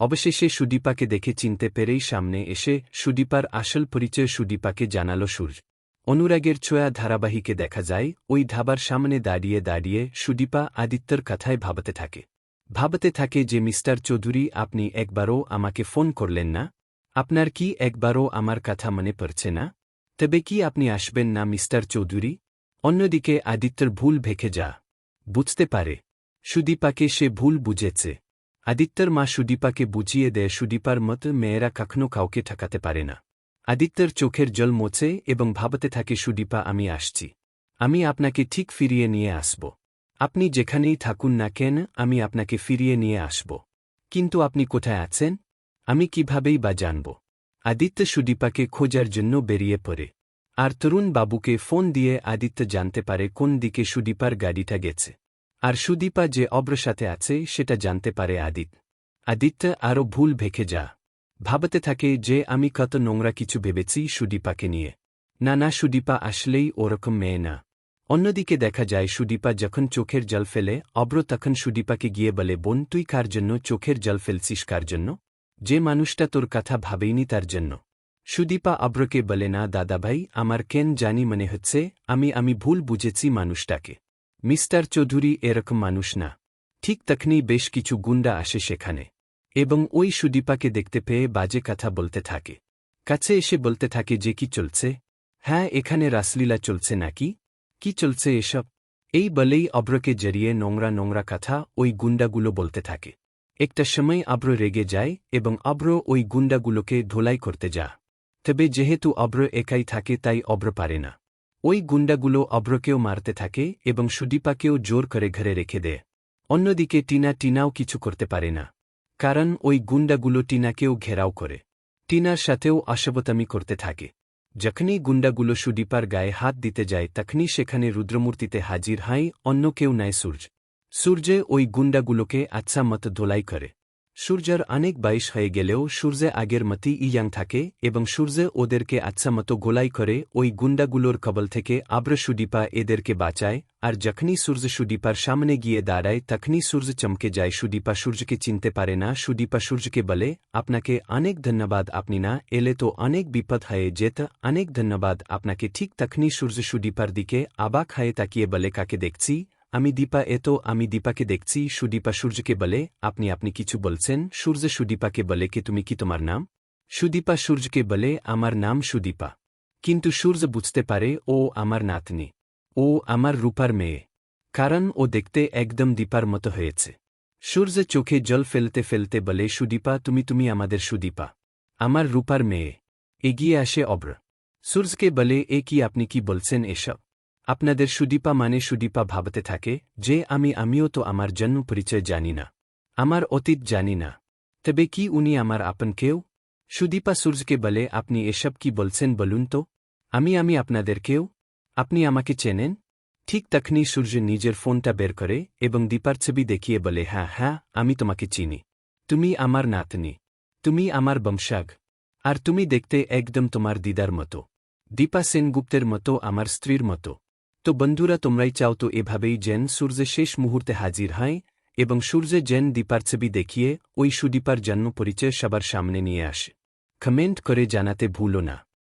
অবশেষে সুদীপাকে দেখে চিনতে পেরেই সামনে এসে সুদীপার আসল পরিচয় সুদীপাকে জানাল সুর। অনুরাগের ছোঁয়া ধারাবাহিকে দেখা যায়, ওই ধাবার সামনে দাঁড়িয়ে দাঁড়িয়ে সুদীপা আদিত্যর কথায় ভাবতে থাকে। ভাবতে থাকে যে, মিস্টার চৌধুরী, আপনি একবারও আমাকে ফোন করলেন না? আপনার কি একবারও আমার কথা মনে পড়ছে না? তবে কি আপনি আসবেন না, মিস্টার চৌধুরী? অন্যদিকে আদিত্যর ভুল ভেখে যা। বুঝতে পারে। সুদীপাকে সে ভুল বুঝেছে। আদিত্যর মা সুদীপাকে বুঝিয়ে দেয়, সুদীপার মত মেয়েরা কখনো কাউকে ঠকাতে পারে না। আদিত্যর চোখের জল মোছে এবং ভাবতে থাকে, সুদীপা, আমি আসছি। আমি আপনাকে ঠিক ফিরিয়ে নিয়ে আসব। আপনি যেখানেই থাকুন না কেন, আমি আপনাকে ফিরিয়ে নিয়ে আসব। কিন্তু আপনি কোথায় আছেন? আমি কিভাবেই বা জানব? আদিত্য সুদীপাকে খোঁজার জন্য বেরিয়ে পড়ে। আর তরুণ বাবুকে ফোন দিয়ে আদিত্য জানতে পারে কোন দিকে সুদীপার গাড়িটা গেছে। আর সুদীপা যে অব্র সাথে আছে, সেটা জানতে পারে আদিত আদিত্য আরও ভুল ভেখে যা। ভাবতে থাকে যে, আমি কত নোংরা কিছু ভেবেছি সুদীপাকে নিয়ে। না না, সুদীপা আসলেই ওরকম মেয়ে না। অন্যদিকে দেখা যায়, সুদীপা যখন চোখের জল ফেলে, অব্র তখন সুদীপাকে গিয়ে বলে, বোন, তুই কার জন্য চোখের জল ফেলছিস কার জন্য? যে মানুষটা তোর কথা ভাবেইনি তার জন্য। সুদীপা অব্রকে বলে, না, দাদাভাই, আমার কেন জানি মনে হচ্ছে, আমি আমি ভুল বুঝেছি মানুষটাকে। মিস্টার চৌধুরী এরকম মানুষ না। ঠিক তখনই বেশ কিছু গুন্ডা আসে সেখানে। এবং ওই সুদীপাকে দেখতে পেয়ে বাজে কথা বলতে থাকে। কাছে এসে বলতে থাকে যে কি চলছে? হ্যাঁ এখানে রাসলীলা চলছে নাকি? কি চলছে এসব? এই বলেই অব্রকে জড়িয়ে নোংরা নোংরা কথা ওই গুন্ডাগুলো বলতে থাকে। একটা সময় আব্র রেগে যায় এবং অব্র ওই গুন্ডাগুলোকে ধোলাই করতে যা। তবে যেহেতু অব্র একাই থাকে, তাই অব্র পারে না। ওই গুন্ডাগুলো অব্রকেও মারতে থাকে এবং সুদীপাকেও জোর করে ঘরে রেখে দেয় অন্যদিকে টিনা টিনাও কিছু করতে পারে না, কারণ ওই গুন্ডাগুলো টিনাকেও ঘেরাও করে। টিনার সাথেও অসবতামি করতে থাকে। যখনই গুন্ডাগুলো সুদীপার গায়ে হাত দিতে যায়, তখনই সেখানে রুদ্রমূর্তিতে হাজির হয় অন্য কেউ নেয় সূর্য। সূর্যে ওই গুন্ডাগুলোকে আচ্ছা মত ধোলাই করে। সূর্যের অনেক বাইশ হয়ে গেলেও সূর্যে আগের মতি ইয়াং থাকে এবং সূর্যে ওদেরকে আচ্ছা মতো গোলাই করে ওই গুন্ডাগুলোর কবল থেকে আব্র সুদীপা এদেরকে বাঁচায়, আর যখনই সূর্য সুদীপার সামনে গিয়ে দাঁড়ায় তখনই সূর্য চমকে যায়। সুদীপা সূর্যকে চিনতে পারে না, সুদীপা সূর্যকে বলে, আপনাকে অনেক ধন্যবাদ, আপনি না এলে তো অনেক বিপদ হয়ে যেত, অনেক ধন্যবাদ, আপনাকে ঠিক তখনই সূর্য সুদীপার দিকে আবাক হয়ে তাকিয়ে বলে, কাকে দেখছি? আমি দীপা এত আমি দীপাকে দেখছি, সুদীপা সূর্যকে বলে, আপনি আপনি কিছু বলছেন? সূর্য সুদীপাকে বলে কে তুমি কি তোমার নাম? সুদীপা সূর্যকে বলে, আমার নাম সুদীপা। কিন্তু সূর্য বুঝতে পারে, ও আমার নাতনি। ও আমার রূপার মেয়ে। কারণ ও দেখতে একদম দীপার মতো হয়েছে। সূর্য চোখে জল ফেলতে ফেলতে বলে, সুদীপা, তুমি তুমি আমাদের সুদীপা। আমার রূপার মেয়ে। এগিয়ে আসে অব্র। সূর্যকে বলে, এ কি, আপনি কি বলছেন এসব? আপনাদের সুদীপা মানে সুদীপা ভাবতে থাকে, যে আমি আমিও তো আমার জন্ম পরিচয় জানি না। আমার অতীত জানি না। তবে কি উনি আমার আপন কেউ? সুদীপা সূর্যকে বলে, আপনি এসব কি বলছেন বলুন তো? আমি আমি আপনাদের কেউ? আপনি আমাকে চেনেন? ঠিক তখনই সূর্য নিজের ফোনটা বের করে এবং দীপার ছবি দেখিয়ে বলে হ্যাঁ হ্যাঁ আমি তোমাকে চিনি। তুমি আমার নাতনি। তুমি আমার বংশাগ। আর তুমি দেখতে একদম তোমার দিদার মতো। দীপা সেনগুপ্তের মতো, আমার স্ত্রীর মতো। তো বন্ধুরা, তোমরাই চাও তো এভাবেই জেন সূর্যে শেষ মুহূর্তে হাজির হয় এবং সূর্যে জেন দীপার ছবি দেখিয়ে ওই সুদীপার জন্ম পরিচয় সবার সামনে নিয়ে আসে। কমেন্ট করে জানাতে ভুলো না।